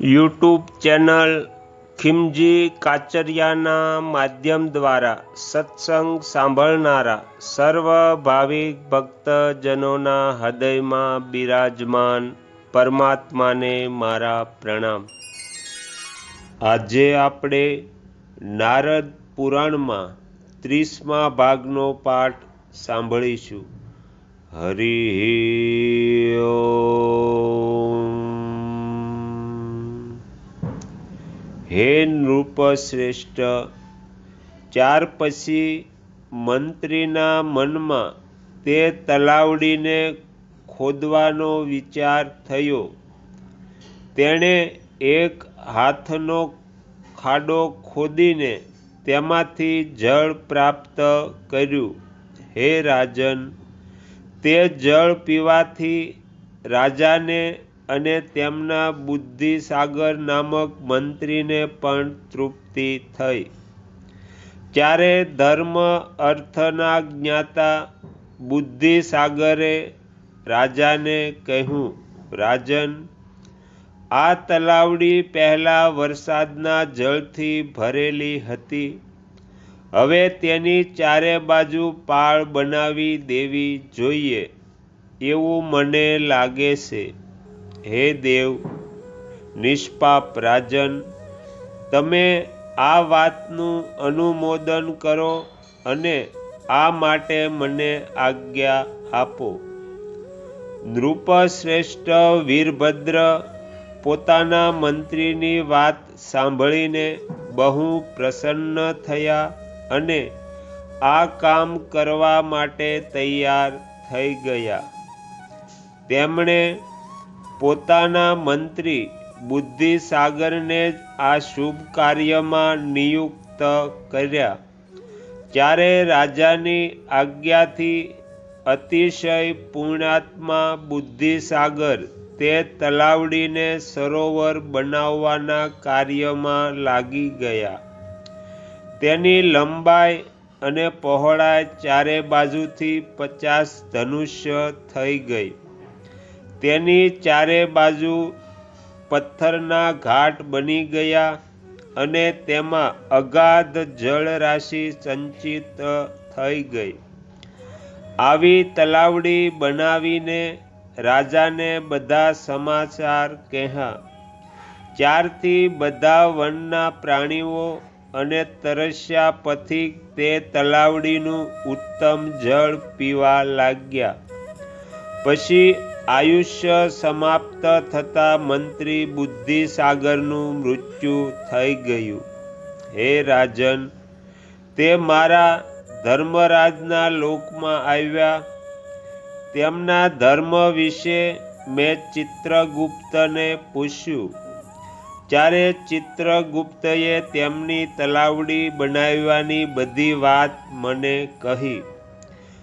YouTube channel ખિમજી કાચરિયાના માધ્યમ દ્વારા સત્સંગ સાંભળનારા સર્વ ભાવિક ભક્તજનોના હૃદયમાં બિરાજમાન પરમાત્માને મારા પ્રણામ. આજે આપણે નારદ પુરાણમાં ત્રીસમા ભાગનો પાઠ સાંભળીશું. હરિ હે નૃપ શ્રેષ્ઠ. ચાર પછી મંત્રીના મનમાં તે તલાવડીને ખોદવાનો વિચાર થયો. તેણે એક હાથનો ખાડો ખોદીને તેમાંથી જળ પ્રાપ્ત કર્યું. હે રાજન, તે જળ પીવાથી રાજાને અને તેમના બુદ્ધિસાગર નામક મંત્રીને પણ તૃપ્તિ થઈ. ત્યારે ધર્મ અર્થના જ્ઞાતા બુદ્ધિસાગરે રાજાને કહ્યું, રાજન, આ તલાવડી પહેલા વરસાદના જળથી ભરેલી હતી. હવે તેની ચારે બાજુ પાળ બનાવી દેવી જોઈએ. એવું મને લાગે છે. હે દેવ, નિષ્પાપ રાજન, તમે આ વાતનું અનુમોદન કરો અને આ માટે મને આજ્ઞા આપો. નૃપશ્રેષ્ઠ વીરભદ્ર પોતાના મંત્રીની વાત સાંભળીને બહુ પ્રસન્ન થયા અને આ કામ કરવા માટે તૈયાર થઈ ગયા. તેમણે પોતાના મંત્રી બુદ્ધિસાગરને જ આ શુભ કાર્યમાં નિયુક્ત કર્યા. ત્યારે રાજાની આજ્ઞાથી અતિશય પૂર્ણાત્મા બુદ્ધિસાગર તે તલાવડીને સરોવર બનાવવાના કાર્યમાં લાગી ગયા. તેની લંબાઈ અને પહોળાઈ ચારે બાજુથી પચાસ ધનુષ્ય થઈ ગઈ. તેની ચારે બાજુ પથ્થરના ઘાટ બની ગયા અને તેમાં અગાધ જળરાશિ સંચિત થઈ ગઈ. આવી તલાવડી બનાવીને રાજાને બધા સમાચાર કહ્યા. ચારથી બધા વનના પ્રાણીઓ અને તરસ્યા પથિક તે તલાવડીનું ઉત્તમ જળ પીવા લાગ્યા. પછી આયુષ્ય સમાપ્ત થતા મંત્રી બુદ્ધિસાગરનું મૃત્યુ થઈ ગયું. હે રાજન, તે મારા ધર્મરાજના લોકમાં આવ્યા. તેમના ધર્મ વિશે મેં ચિત્રગુપ્તને પૂછ્યું. ત્યારે ચિત્રગુપ્તએ તેમની તલાવડી બનાવવાની બધી વાત મને કહી.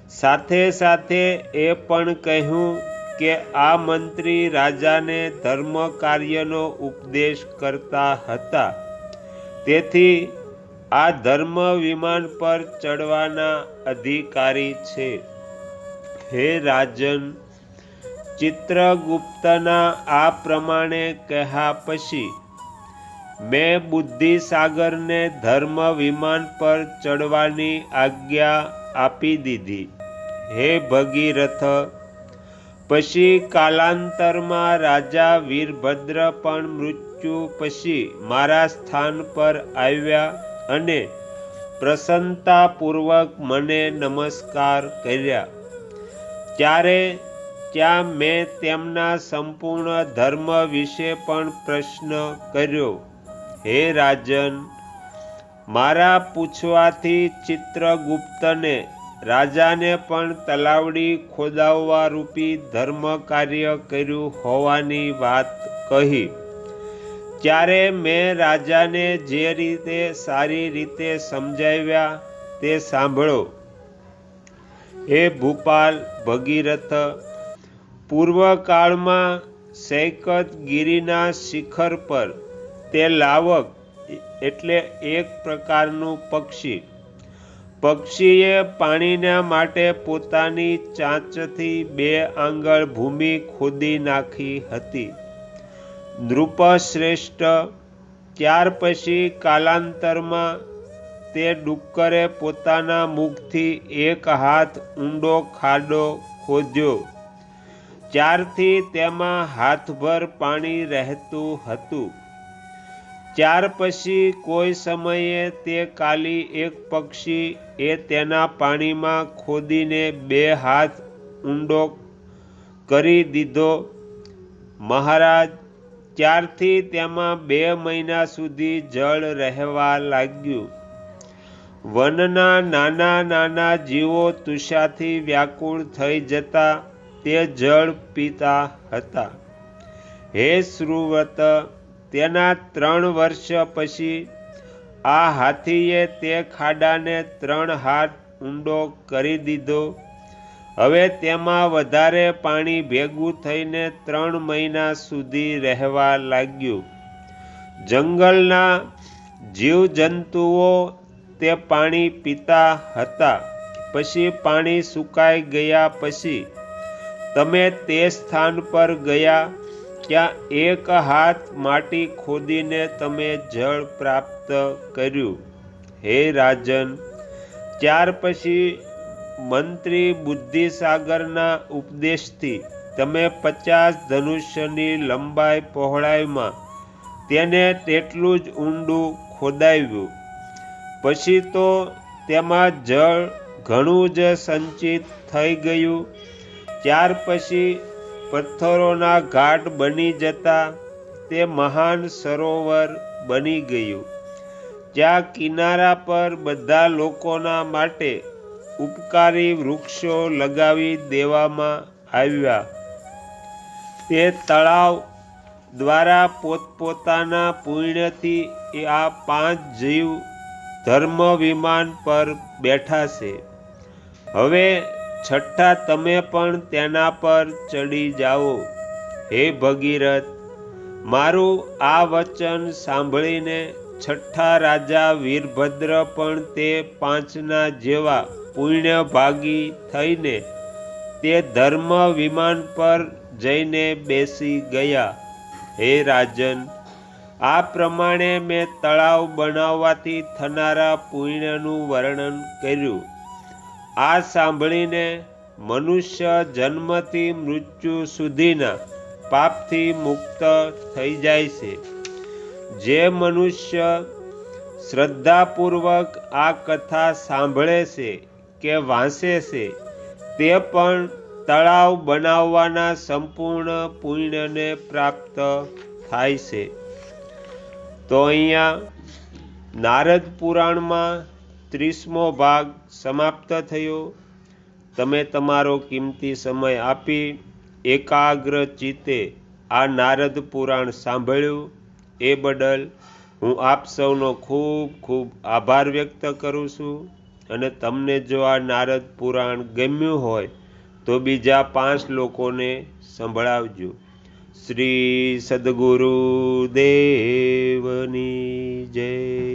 સાથે સાથે એ પણ કહ્યું કે આ મંત્રી રાજાને ધર્મ કાર્યનો ઉપદેશ કરતા હતા. તેથી આ ધર્મ વિમાન પર ચડવાના અધિકારી છે. હે રાજન, ચિત્રગુપ્તના આ પ્રમાણે કહ્યા પછી, મેં બુદ્ધિસાગરને ધર્મ વિમાન પર ચડવાની આજ્ઞા આપી દીધી. હે ભગીરથ પછી કાલાંતરમાં રાજા વીરભદ્ર પણ મૃત્યુ પછી મારા સ્થાન પર આવ્યા અને પ્રસન્નતાપૂર્વક મને નમસ્કાર કર્યા. ત્યારે ત્યાં મેં તેમના સંપૂર્ણ ધર્મ વિશે પણ પ્રશ્ન કર્યો, હે રાજન, મારા પૂછવાથી ચિત્રગુપ્તને રાજાને પણ તલાવડી ખોદાવવા રૂપી ધર્મ કાર્ય કર્યું હોવાની વાત કહી. ત્યારે મેં રાજાને જે રીતે સારી રીતે સમજાવ્યા તે સાંભળો. હે ભૂપાલ ભગીરથ, પૂર્વકાળમાં સૈકત ગિરિના શિખર પર તે લાવક એટલે એક પ્રકારનું પક્ષી પક્ષીએ પાણીના માટે પોતાની ચાંચથી બે આંગળ ભૂમિ ખોદી નાખી હતી. નૃપશ્રેષ્ઠ ત્યાર પછી કાલાંતરમાં તે ડુક્કરે પોતાના મુખથી એક હાથ ઊંડો ખાડો ખોદ્યો. ત્યારથી તેમાં હાથભર પાણી રહેતું હતું. ત્યાર પછી કોઈ સમયે તે કાલી એક પક્ષી એ તેના પાણીમાં ખોદીને બે હાથ ઊંડો કરી દીધો. મહારાજ, ત્યારથી તેમાં બે મહિના સુધી જળ રહેવા લાગ્યું. વનના નાના નાના જીવો તુષાથી વ્યાકુળ થઈ જતા તે જળ પીતા હતા. હે શ્રુવત તેના ત્રણ વર્ષ પછી આ હાથીએ તે ખાડાને ત્રણ હાથ ઊંડો કરી દીધો. હવે તેમાં વધારે પાણી ભેગું થઈને ત્રણ મહિના સુધી રહેવા લાગ્યું. જંગલના જીવજંતુઓ તે પાણી પીતા હતા. પછી પાણી સુકાઈ ગયા પછી તમે તે સ્થાન પર ગયા. ત્યાં એક હાથ માટી ખોદીને તમે જળ પ્રાપ્ત કર્યું. હે રાજન, ત્યાર પછી મંત્રી બુદ્ધિસાગરના ઉપદેશથી તમે પચાસ ધનુષ્યની લંબાઈ પહોળાઈમાં તેને તેટલું જ ઊંડું ખોદાવ્યું. પછી તો તેમાં જળ ઘણું જ સંચિત થઈ ગયું. ત્યાર પછી પથ્થરોના ઘાટ બની જતા તે મહાન સરોવર બની ગયું. જ્યાં કિનારા પર બધા લોકોના માટે ઉપકારી વૃક્ષો લગાવી દેવામાં આવ્યા. તે તળાવ દ્વારા પોતપોતાના પુણ્યથી આ પાંચ જીવ ધર્મ વિમાન પર બેઠા છે. હવે છઠ્ઠા તમે પણ તેના પર ચડી જાઓ. હે ભગીરથ, મારું આ વચન સાંભળીને છઠ્ઠા રાજા વીરભદ્ર પણ તે પાંચના જેવા પુણ્ય ભાગી થઈને તે ધર્મ વિમાન પર જઈને બેસી ગયા. હે રાજન, આ પ્રમાણે મેં તળાવ બનાવવાથી થનારા પુણ્યનું વર્ણન કર્યું. આ સાંભળીને મનુષ્ય જન્મથી મૃત્યુ સુધીના પાપથી મુક્ત થઈ જાય છે. જે મનુષ્ય શ્રદ્ધાપૂર્વક આ કથા સાંભળે છે કે વાંસે છે, તે પણ તળાવ બનાવવાના સંપૂર્ણ પુણ્યને પ્રાપ્ત થાય છે. તો અહીંયા નારદ પુરાણમાં ત્રીસમો ભાગ સમાપ્ત થયો. તમે તમારો કિંમતી સમય આપી એકાગ્ર ચિત્તે આ નારદ પુરાણ સાંભળ્યું. એ બદલ હું આપ સૌનો ખૂબ ખૂબ આભાર વ્યક્ત કરું છું અને તમને જો આ નારદ પુરાણ ગમ્યું હોય તો બીજા પાંચ લોકોને સંભળાવજો. શ્રી સદગુરુ દેવની જય.